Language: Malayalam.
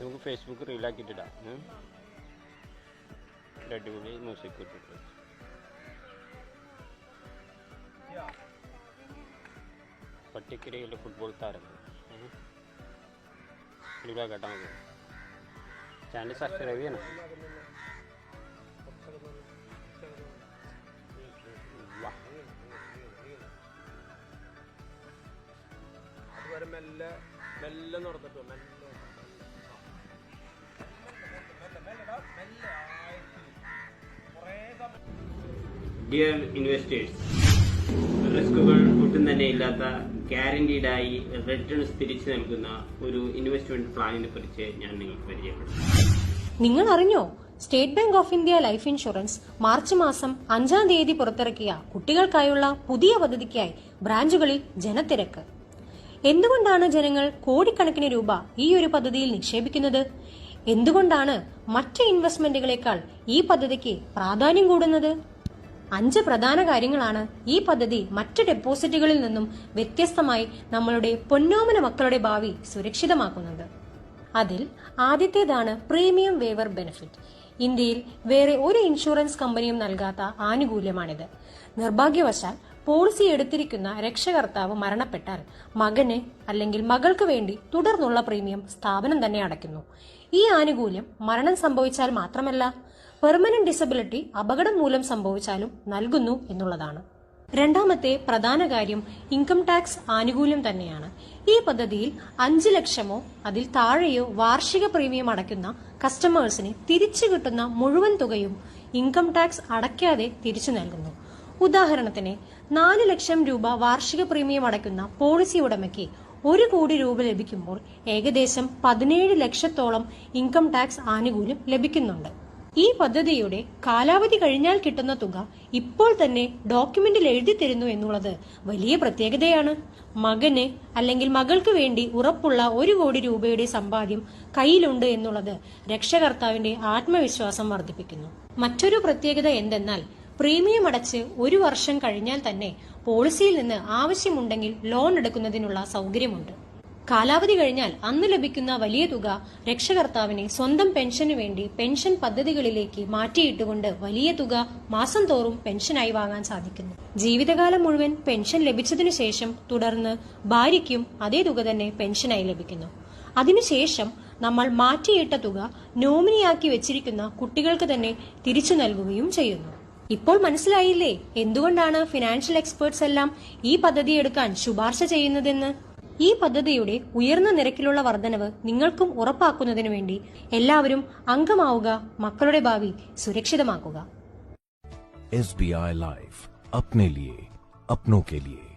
നമുക്ക് ഫേസ്ബുക്ക് റീലാക്കിയിട്ടിടാം. ഒരു അടിപൊളി മ്യൂസിക് ഇട്ടിട്ട് പട്ടിക്കരയിലെ ഫുട്ബോൾ താരങ്ങൾ. ഉം. അടിപൊളിയാക്കട്ടെ നമുക്ക്. ചാനൽ സബ്സ്ക്രൈബ് ചെയ്യണം. മെല്ലെ മെല്ലെ നടന്നിട്ടു മെല്ലെ ഡിയർ ഇൻവെസ്റ്റേഴ്സ് റിസ്കുകൾ ഒട്ടും തന്നെ ഇല്ലാത്ത ഗ്യാരണ്ടീഡായി റിട്ടേൺസ് തിരിച്ചു നൽകുന്ന ഒരു ഇൻവെസ്റ്റ്മെന്റ് പ്ലാനിനെ കുറിച്ച് ഞാൻ നിങ്ങൾക്ക് പരിചയപ്പെടും നിങ്ങൾ അറിഞ്ഞോ state bank of India life insurance March മാസം അഞ്ചാം തീയതി പുറത്തിറക്കിയ കുട്ടികൾക്കായുള്ള പുതിയ പദ്ധതിക്കായി ബ്രാഞ്ചുകളിൽ ജനത്തിരക്ക്. എന്തുകൊണ്ടാണ് ജനങ്ങൾ കോടിക്കണക്കിന് രൂപ ഈ ഒരു പദ്ധതിയിൽ നിക്ഷേപിക്കുന്നത്? എന്തുകൊണ്ടാണ് മറ്റ് ഇൻവെസ്റ്റ്മെന്റുകളെക്കാൾ ഈ പദ്ധതിക്ക് പ്രാധാന്യം കൂടുന്നത്? അഞ്ച് പ്രധാന കാര്യങ്ങളാണ് ഈ പദ്ധതി മറ്റ് ഡെപ്പോസിറ്റുകളിൽ നിന്നും വ്യത്യസ്തമായി നമ്മളുടെ പൊന്നോമന മക്കളുടെ ഭാവി സുരക്ഷിതമാക്കുന്നത്. അതിൽ ആദ്യത്തേതാണ് പ്രീമിയം വേവർ ബെനിഫിറ്റ്. ഇന്ത്യയിൽ വേറെ ഒരു ഇൻഷുറൻസ് കമ്പനിയും നൽകാത്ത ആനുകൂല്യമാണിത്. നിർഭാഗ്യവശാൽ പോളിസി എടുത്തിരിക്കുന്ന രക്ഷകർത്താവ് മരണപ്പെട്ടാൽ മകന് അല്ലെങ്കിൽ മകൾക്ക് വേണ്ടി തുടർന്നുള്ള പ്രീമിയം സ്ഥാപനം തന്നെ അടയ്ക്കുന്നു. ഈ ആനുകൂല്യം മരണം സംഭവിച്ചാൽ മാത്രമല്ല പെർമനന്റ് ഡിസബിലിറ്റി അപകടം മൂലം സംഭവിച്ചാലും നൽകുന്നു എന്നുള്ളതാണ്. രണ്ടാമത്തെ പ്രധാന കാര്യം ഇൻകം ടാക്സ് ആനുകൂല്യം തന്നെയാണ്. ഈ പദ്ധതിയിൽ അഞ്ച് ലക്ഷമോ അതിൽ താഴെയോ വാർഷിക പ്രീമിയം അടയ്ക്കുന്ന കസ്റ്റമേഴ്സിന് തിരിച്ചു കിട്ടുന്ന മുഴുവൻ തുകയും ഇൻകം ടാക്സ് അടയ്ക്കാതെ തിരിച്ചു നൽകുന്നു. ഉദാഹരണത്തിന് നാല് ലക്ഷം രൂപ വാർഷിക പ്രീമിയം അടയ്ക്കുന്ന പോളിസി ഉടമയ്ക്ക് ഒരു കോടി രൂപ ലഭിക്കുമ്പോൾ ഏകദേശം പതിനേഴ് ലക്ഷത്തോളം ഇൻകം ടാക്സ് ആനുകൂല്യം ലഭിക്കുന്നുണ്ട്. ഈ പദ്ധതിയുടെ കാലാവധി കഴിഞ്ഞാൽ കിട്ടുന്ന തുക ഇപ്പോൾ തന്നെ ഡോക്യുമെന്റിൽ എഴുതി തരുന്നു എന്നുള്ളത് വലിയ പ്രത്യേകതയാണ്. മകന് അല്ലെങ്കിൽ മകൾക്ക് വേണ്ടി ഉറപ്പുള്ള ഒരു കോടി രൂപയുടെ സമ്പാദ്യം കയ്യിലുണ്ട് എന്നുള്ളത് രക്ഷകർത്താവിന്റെ ആത്മവിശ്വാസം വർദ്ധിപ്പിക്കുന്നു. മറ്റൊരു പ്രത്യേകത എന്തെന്നാൽ പ്രീമിയം അടച്ച് ഒരു വർഷം കഴിഞ്ഞാൽ തന്നെ പോളിസിയിൽ നിന്ന് ആവശ്യമുണ്ടെങ്കിൽ ലോൺ എടുക്കുന്നതിനുള്ള സൗകര്യമുണ്ട്. കാലാവധി കഴിഞ്ഞാൽ അന്ന് ലഭിക്കുന്ന വലിയ തുക രക്ഷകർത്താവിനെ സ്വന്തം പെൻഷനു വേണ്ടി പെൻഷൻ പദ്ധതികളിലേക്ക് മാറ്റിയിട്ടുകൊണ്ട് വലിയ തുക മാസം തോറും പെൻഷനായി വാങ്ങാൻ സാധിക്കുന്നു. ജീവിതകാലം മുഴുവൻ പെൻഷൻ ലഭിച്ചതിനു ശേഷം തുടർന്ന് ഭാര്യയ്ക്കും അതേ തുക തന്നെ പെൻഷനായി ലഭിക്കുന്നു. അതിനുശേഷം നമ്മൾ മാറ്റിയിട്ട തുക നോമിനിയാക്കി വെച്ചിരിക്കുന്ന കുട്ടികൾക്ക് തന്നെ തിരിച്ചു നൽകുകയും ചെയ്യുന്നു. ഇപ്പോൾ മനസ്സിലായില്ലേ? എന്തുകൊണ്ടാണ് ഫിനാൻഷ്യൽ എക്സ്പേർട്സ് എല്ലാം ഈ പദ്ധതി എടുക്കാൻ ശുപാർശ ചെയ്യുന്നതെന്ന്? ഈ പദ്ധതിയുടെ ഉയർന്ന നിരക്കിലുള്ള വർധനവ് നിങ്ങൾക്കും ഉറപ്പാക്കുന്നതിനു വേണ്ടി എല്ലാവരും അംഗമാവുക മക്കളുടെ ഭാവി സുരക്ഷിതമാക്കുക. എസ് ബി ഐ ലൈഫ് അപ്നെ ലിയേ അപ്നോ കെ ലിയേ